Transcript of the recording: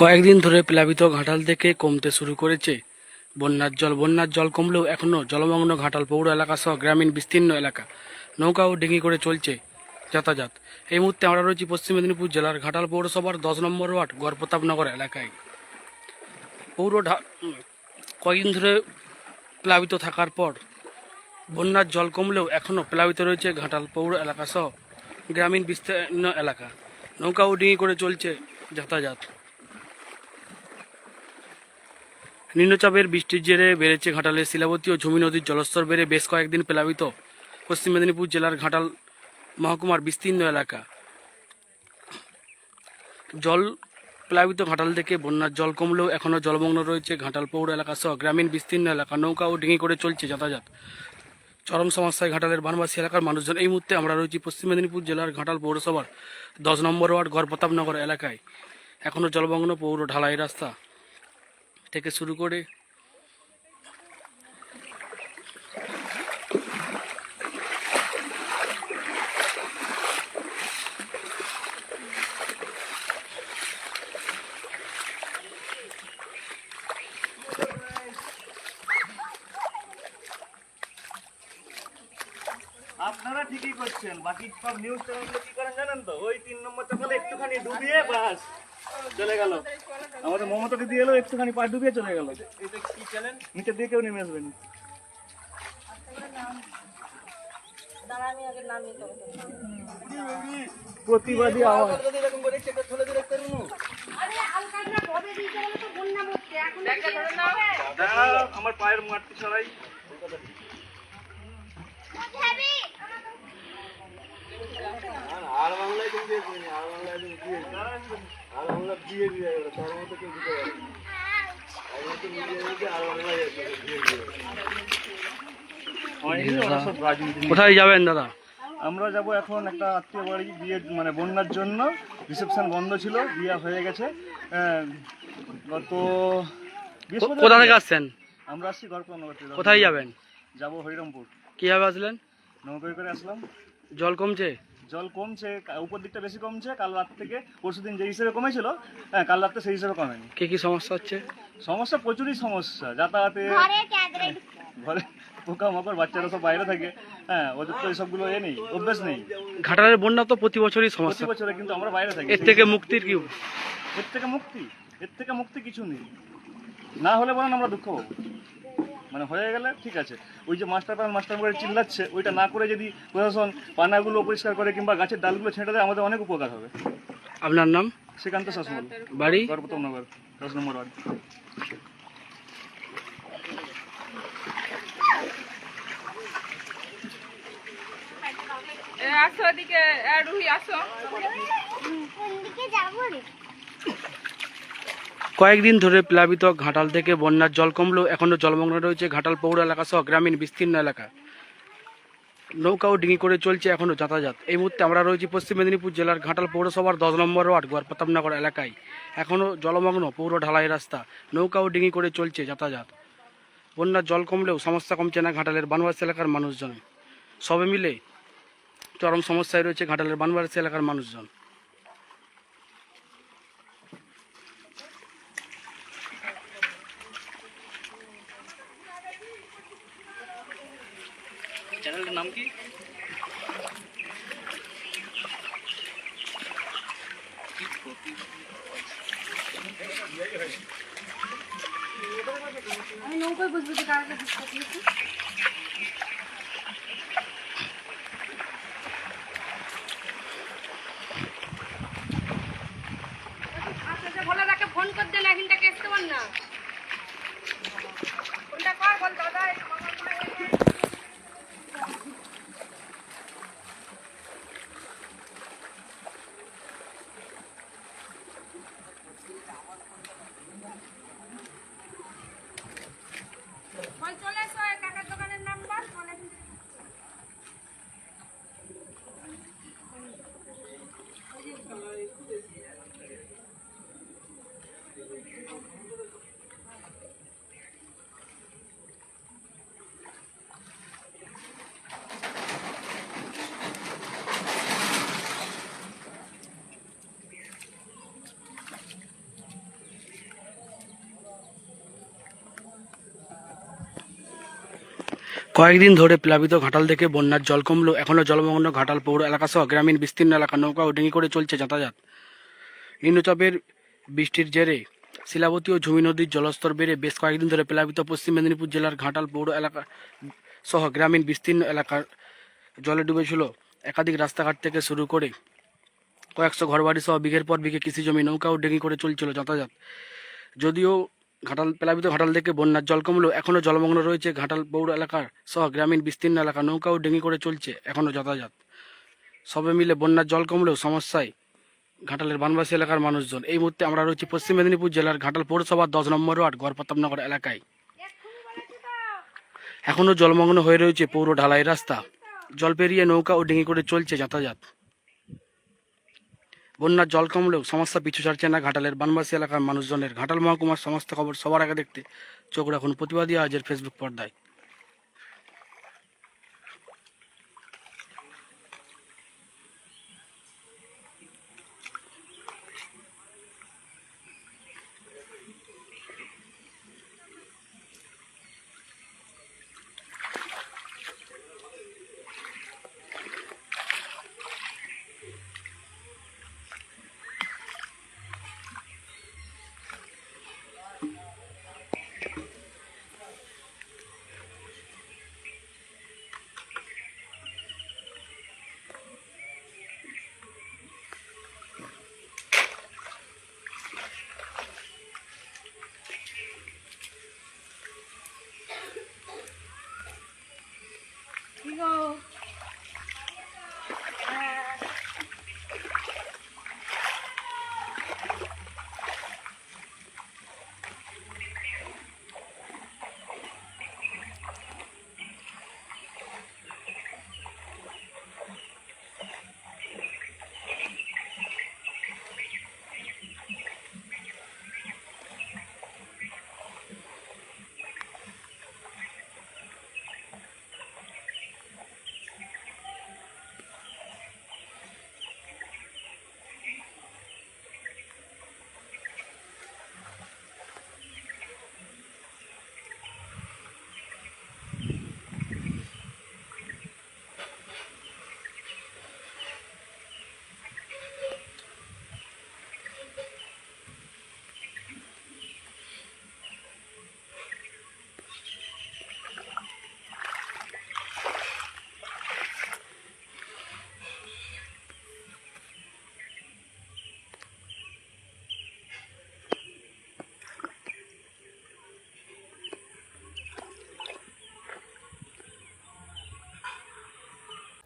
কয়েকদিন ধরে প্লাবিত ঘাটাল থেকে কমতে শুরু করেছে বন্যার জল। বন্যার জল কমলেও এখনও জলমগ্ন ঘাটাল পৌর এলাকা সহ গ্রামীণ বিস্তীর্ণ এলাকা। নৌকা ও ডিঙি করে চলছে যাতায়াত। এই মুহূর্তে আমরা রয়েছি পশ্চিম মেদিনীপুর জেলার ঘাটাল পৌরসভার দশ নম্বর ওয়ার্ড গড়প্রতাপনগর এলাকায়। পৌর কয়েকদিন ধরে প্লাবিত থাকার পর বন্যার জল কমলেও এখনও প্লাবিত রয়েছে ঘাটাল পৌর এলাকা সহ গ্রামীণ বিস্তীর্ণ এলাকা। নৌকা ডিঙি করে চলছে যাতায়াত। নিম্নচাপের বৃষ্টির জেরে বেড়েছে ঘাটালের শিলাবতী ও ঝুমি নদীর জলস্তর বেড়ে বেশ কয়েকদিন প্লাবিত। পশ্চিম মেদিনীপুর জেলার ঘাটাল মহকুমার বিস্তীর্ণ এলাকা। জল প্লাবিত ঘাটাল থেকে বন্যার জল কমলেও এখনও জলমগ্ন রয়েছে ঘাটাল পৌর এলাকা সহ গ্রামীণ বিস্তীর্ণ এলাকা। নৌকা ও ডিঙি করে চলছে যাতায়াত। চরম সমস্যায় ঘাটালের বানবাসী এলাকার মানুষজন। এই মুহূর্তে আমরা রয়েছি পশ্চিম মেদিনীপুর জেলার ঘাটাল পৌরসভার দশ নম্বর ওয়ার্ড গড়প্রতাপনগর এলাকায়। এখনও জলমগ্ন পৌর ঢালাই রাস্তা থেকে শুরু করে আপনারা ঠিকই করছেন। বাকি সব নিউজ চ্যানেলগুলো কি করেন জানেন তো? ওই তিন নম্বর চাপালে একটুখানি ডুবিয়ে বাস চলে গেল। আমাদের মমতাকে দিয়ে এলো একটুখানি পা ডুবিয়ে চলে গেল। নিচের দিয়ে কেউ নেমে আসবে না। প্রতিবাদী আওয়াজ। দাদা আমার পায়ের মাটি ছড়াই আর বাংলায় তুমি দিয়ে দিবি আর দিয়ে দিয়ে তার মতো কেউ দিতে পারে কোথায় যাবেন দাদা? আমরা যাব এখন একটা আত্মীয় বাড়ি বিয়ে মানে বন্যার জন্য। রিসেপশন বন্ধ ছিল বিয়ে হয়ে গেছে। গত কোথা থেকে আসছেন? আমরা আসছি গড়পনগর কোথায় যাবেন? যাব হরিরামপুর। কীভাবে আসলেন? নৌকায় করে আসলাম। জল কমছে? জল কমছে উপর দিকটা বেশি কমছে কাল রাত থেকে পরশু দিন যে হিসেবে কমেছিল হ্যাঁ কাল রাতে সেই হিসেবে কমেনি। কি কি সমস্যা হচ্ছে? সমস্যা প্রচুরই সমস্যা যাতায়াতে ঘরে পোকা মাকড় বাচ্চারা সব বাইরে থাকে হ্যাঁ ওদের তো এইসবগুলো এ নেই অভ্যেস নেই। ঘাটালের বন্যা তো প্রতি বছরই প্রতি বছরে কিন্তু আমরা বাইরে থাকি। এর থেকে মুক্তির কি? এর থেকে মুক্তি এর থেকে মুক্তি কিছু নেই। না হলে আমরা দুঃখ পাবো। মানে হয়ে গেলে ঠিক আছে। ওই যে মাস্টার প্ল্যান মাস্টার করে চিল্লাচ্ছে ওইটা না করে যদি প্রশাসন পানাগুলো পরিষ্কার করে কিংবা গাছের ডালগুলো ছেঁটে দেয় আমাদের অনেক উপকার হবে। আপনার নাম? শ্রীকান্ত শাসমল। বাড়ি? গর্ভতম নগর দশ নম্বর ওয়ার্ড। এ, আসো এদিকে এ, রুহি আসো। কয়েকদিন ধরে প্লাবিত ঘাটাল থেকে বন্যার জল কমলেও এখনও জলমগ্ন রয়েছে ঘাটাল পৌর এলাকা সহ গ্রামীণ বিস্তীর্ণ এলাকা। নৌকা ও ডিঙি করে চলছে এখনও যাতায়াত। এই মুহূর্তে আমরা রয়েছি পশ্চিম মেদিনীপুর জেলার ঘাটাল পৌরসভার দশ নম্বর ওয়ার্ড গড়প্রতাপনগর এলাকায়। এখনও জলমগ্ন পৌর ঢালাই রাস্তা নৌকা ও ডিঙি করে চলছে যাতায়াত। বন্যার জল কমলেও সমস্যা কমছে না ঘাটালের বানবাস এলাকার মানুষজন। সবে মিলে চরম সমস্যায় রয়েছে ঘাটালের বানবাস এলাকার মানুষজন। নাম কি কয়েকদিন ধরে প্লাবিত ঘাটাল থেকে বন্যার জল কমলো। এখনও জলমগ্ন ঘাটাল পৌর এলাকাসহ গ্রামীণ বিস্তীর্ণ এলাকা নৌকা ও ডেঙ্গি করে চলছে যাতায়াত। নিম্নচাপের বৃষ্টির জেরে শিলাবতী ও ঝুমি নদীর জলস্তর বেড়ে বেশ কয়েকদিন ধরে প্লাবিত পশ্চিম মেদিনীপুর জেলার ঘাটাল পৌর এলাকা সহ গ্রামীণ বিস্তীর্ণ এলাকার জলে ডুবেছিল একাধিক রাস্তাঘাট থেকে শুরু করে কয়েকশো ঘরবাড়ি সহ বিঘের পর বিঘে কৃষি জমি নৌকা ও ডিঙি করে চলছিল যাতায়াত। যদিও ঘাটাল, প্লাবিত ঘাটাল থেকে বন্যার জল কমলেও এখনও জলমগ্ন রয়েছে, ঘাটাল পৌর এলাকার সহ গ্রামীণ বিস্তীর্ণ এলাকা নৌকা ও ডিঙি করে চলছে এখনও যাতায়াত। সবে মিলে বন্যার জল কমলেও সমস্যায় ঘাটালের বানবাসী এলাকার মানুষজন। এই মুহূর্তে আমরা রয়েছি পশ্চিম মেদিনীপুর জেলার ঘাটাল পৌরসভার দশ নম্বর ওয়ার্ড গড়প্রতাপনগর এলাকায়। এখনও জলমগ্ন হয়ে রয়েছে পৌর ঢালাই রাস্তা। জল পেরিয়ে নৌকা ও ডিঙি করে চলছে যাতায়াত। বন্যার জল কমলেও সমস্যা পিছু ছাড়ছে না ঘাটালের বানবাসী এলাকার মানুষজনের। ঘাটাল মহকুমার সমস্ত খবর সবার আগে দেখতে চোখ রাখুন প্রতিবাদী আজের ফেসবুক পর্দায়।